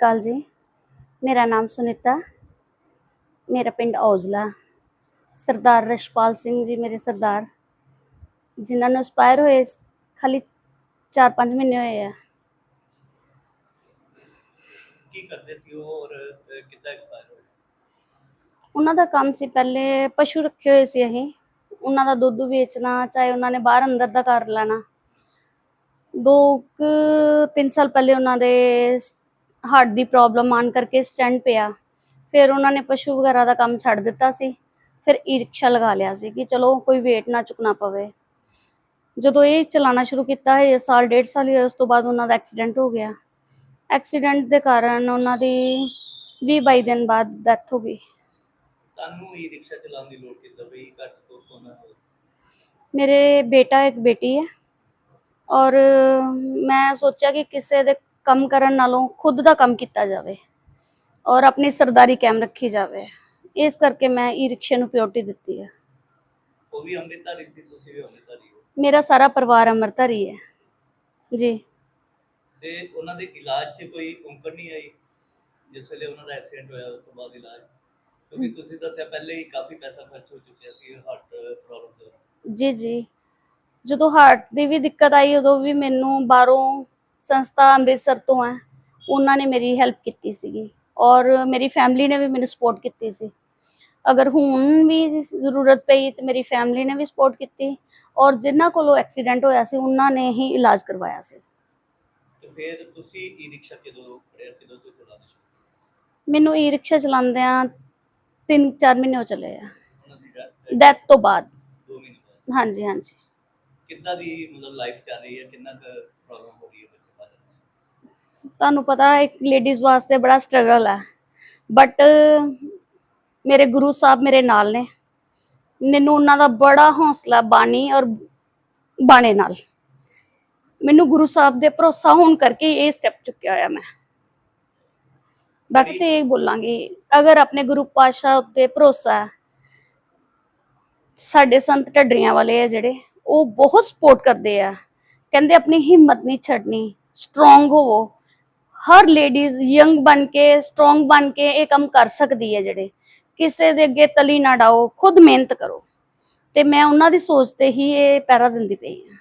ਅਕਾਲ ਜੀ। ਮੇਰਾ ਨਾਮ ਸੁਨੀਤਾ। ਮੇਰਾ ਪਿੰਡ ਔਜਲਾ। ਸਰਦਾਰ ਰਸ਼ਪਾਲ ਸਿੰਘ ਜੀ ਮੇਰੇ ਸਰਦਾਰ। ਜਿਨ੍ਹਾਂ ਨੂੰ ਐਕਸਪਾਇਰ ਹੋਏ ਖਾਲੀ 4-5 ਮਹੀਨੇ ਹੋਏ ਆ। ਕੀ ਕਰਦੇ ਸੀ ਉਹ ਔਰ ਕਿੱਦਾਂ ਐਕਸਪਾਇਰ ਹੋਏ? ਉਹਨਾਂ ਦਾ ਕੰਮ ਸੀ ਪਹਿਲੇ ਪਸ਼ੂ ਰੱਖੇ ਹੋਏ ਸੀ ਅਸੀਂ। ਉਹਨਾਂ ਦਾ ਦੁੱਧ ਵੇਚਣਾ ਚਾਹੇ ਉਹਨਾਂ ਨੇ ਬਾਹਰ ਅੰਦਰ ਦਾ ਕਰ ਲੈਣਾ। ਦੋ ਤਿੰਨ ਸਾਲ ਪਹਿਲੇ ਉਹਨਾਂ ਦੇ ਹਾਰਟ ਦੀ ਪ੍ਰੋਬਲਮ ਆਣ ਕਰਕੇ ਸਟੈਂਡ ਪਿਆ। ਫਿਰ ਉਹਨਾਂ ਨੇ ਪਸ਼ੂ ਵਗੈਰਾ ਦਾ ਕੰਮ ਛੱਡ ਦਿੱਤਾ ਸੀ। ਫਿਰ ਈ ਰਿਕਸ਼ਾ ਲਗਾ ਲਿਆ ਸੀ ਕਿ ਚਲੋ ਕੋਈ ਵੇਟ ਨਾ ਚੁੱਕਣਾ ਪਵੇ। ਜਦੋਂ ਇਹ ਚਲਾਉਣਾ ਸ਼ੁਰੂ ਕੀਤਾ ਹੈ ਸਾਲ ਡੇਢ ਸਾਲ ਹੀ ਹੋਇਆ, ਉਸ ਤੋਂ ਬਾਅਦ ਉਹਨਾਂ ਦਾ ਐਕਸੀਡੈਂਟ ਹੋ ਗਿਆ। ਐਕਸੀਡੈਂਟ ਦੇ ਕਾਰਨ ਉਹਨਾਂ ਦੀ 20 22 ਦਿਨ ਬਾਅਦ ਡੈਥ ਹੋ ਗਈ। ਤੁਹਾਨੂੰ ਇਹ ਰਿਕਸ਼ਾ ਚਲਾਉਣ ਦੀ ਲੋੜ ਕਿੱਦਾਂ ਪਈ? ਘਰ ਤੋਂ ਕੋਨਾ ਮੇਰੇ ਬੇਟਾ ਇੱਕ ਬੇਟੀ ਹੈ। ਔਰ ਮੈਂ ਸੋਚਿਆ ਕਿ ਕਿਸੇ ਦੇ ਕੰਮ ਕਰਨ ਨਾਲੋਂ ਖੁਦ ਦਾ ਕੰਮ ਕੀਤਾ ਜਾਵੇ ਔਰ ਆਪਣੀ ਸਰਦਾਰੀ ਕਾਇਮ ਰੱਖੀ ਜਾਵੇ। ਇਸ ਕਰਕੇ ਮੈਂ ਈ ਰਿਕਸ਼ੇ ਨੂੰ ਪ੍ਰਾਇੋਰਟੀ ਦਿੱਤੀ ਹੈ ਉਹ ਵੀ ਅੰਮ੍ਰਿਤਧਾਰੀ ਸੀ ਤੁਸੀਂ ਵੀ ਅੰਮ੍ਰਿਤਧਾਰੀ ਹੋ। ਮੇਰਾ ਸਾਰਾ ਪਰਿਵਾਰ ਅੰਮ੍ਰਿਤਧਾਰੀ ਹੈ। ਜੀ। ਤੇ ਉਹਨਾਂ ਦੇ ਇਲਾਜ 'ਚ ਕੋਈ ਔਂਕੜ ਨਹੀਂ ਆਈ? ਜਿਸ ਵੇਲੇ ਉਹਨਾਂ ਦਾ ਐਕਸੀਡੈਂਟ ਹੋਇਆ ਉਸ ਤੋਂ ਬਾਅਦ ਇਲਾਜ? ਕਿਉਂਕਿ ਤੁਸੀਂ ਦੱਸਿਆ ਪਹਿਲੇ ਹੀ ਕਾਫੀ ਪੈਸਾ ਖਰਚ ਹੋ ਚੁੱਕਿਆ ਸੀ ਹਾਰਟ ਪ੍ਰੋਬਲਮ ਦੇ। ਜੀ ਜੀ। ਜਦੋਂ ਹਾਰਟ ਦੀ ਵੀ ਦਿੱਕਤ ਆਈ ਉਦੋਂ ਵੀ ਮੈਨੂੰ ਬਾਹਰੋਂ ਸੰਸਥਾ ਅੰਮ੍ਰਿਤਸਰ ਤੋਂ ਹੈ ਉਹਨਾਂ ਨੇ ਮੇਰੀ ਹੈਲਪ ਕੀਤੀ ਸੀਗੀ ਔਰ ਮੇਰੀ ਫੈਮਿਲੀ ਨੇ ਵੀ ਮੈਨੂੰ ਸਪੋਰਟ ਕੀਤੀ ਸੀ। ਅਗਰ ਹੁਣ ਵੀ ਜ਼ਰੂਰਤ ਪਈ ਤੇ ਮੇਰੀ ਫੈਮਿਲੀ ਨੇ ਵੀ ਸਪੋਰਟ ਕੀਤੀ ਔਰ ਜਿਨ੍ਹਾਂ ਕੋਲੋਂ ਐਕਸੀਡੈਂਟ ਹੋਇਆ ਸੀ ਉਹਨਾਂ ਨੇ ਹੀ ਇਲਾਜ ਕਰਵਾਇਆ ਸੀ। ਤੇ ਫਿਰ ਤੁਸੀਂ ਈ ਰਿਕਸ਼ਾ ਕਿਦੋਂ ਕਿਦੋਂ ਤੋਂ ਮੈਨੂੰ ਈ ਰਿਕਸ਼ਾ ਚਲਾਉਂਦਿਆਂ 3-4 ਮਹੀਨੇ ਹੋ ਚੱਲੇ ਆ। ਡੈਥ ਤੋਂ ਬਾਅਦ। ਹਾਂਜੀ ਹਾਂਜੀ। ਕਿੱਦਾਂ ਦੀ ਮਤਲਬ ਲਾਈਫ ਚੱਲ ਰਹੀ ਹੈ ਕਿੰਨਾ ਕੁ ਪ੍ਰੋਬਲਮ ਹੋ ਰਹੀ ਹੈ ਬੱਚੇ ਬਾਰੇ ਤੁਹਾਨੂੰ ਪਤਾ ਇੱਕ ਲੇਡੀਜ਼ ਵਾਸਤੇ ਬੜਾ ਸਟਰਗਲ ਹੈ। ਬਟ ਮੇਰੇ ਗੁਰੂ ਸਾਹਿਬ ਮੇਰੇ ਨਾਲ ਨੇ। ਮੈਨੂੰ ਉਹਨਾਂ ਦਾ ਬੜਾ ਹੌਸਲਾ ਬਾਣੀ ਔਰ ਬਾਣੇ ਨਾਲ। ਮੈਨੂੰ ਗੁਰੂ ਸਾਹਿਬ ਦੇ ਭਰੋਸਾ ਹੋਣ ਕਰਕੇ ਇਹ ਸਟੈਪ ਚੁੱਕਿਆ ਹੋਇਆ ਮੈਂ। ਬਾਕੀ ਤੇ ਇਹ ਬੋਲਾਂਗੀ, ਅਗਰ ਆਪਣੇ ਗੁਰੂ ਪਾਤਸ਼ਾਹ ਉੱਤੇ ਭਰੋਸਾ ਹੈ, ਸਾਡੇ ਸੰਤ ਢੱਡਰੀਆਂ ਵਾਲੇ ਆ ਜਿਹੜੇ, ਉਹ ਬਹੁਤ ਸਪੋਰਟ ਕਰਦੇ ਆ। ਕਹਿੰਦੇ ਆਪਣੀ ਹਿੰਮਤ ਨਹੀਂ ਛੱਡਣੀ ਸਟਰੋਂਗ ਹੋਵੋ। ਹਰ ਲੇਡੀਜ਼ ਯੰਗ ਬਣ ਕੇ ਸਟਰੋਂਗ ਬਣ ਕੇ ਇਹ ਕੰਮ ਕਰ ਸਕਦੀ ਹੈ ਜਿਹੜੇ। ਕਿਸੇ ਦੇ ਅੱਗੇ ਤਲੀ ਨਾ ਡਾਓ, ਖੁਦ ਮਿਹਨਤ ਕਰੋ। ਤੇ ਮੈਂ ਉਹਨਾਂ ਦੀ ਸੋਚ ਤੇ ਹੀ ਇਹ ਪੈਰਾ ਦਿੰਦੀ ਪਈ ਹਾਂ।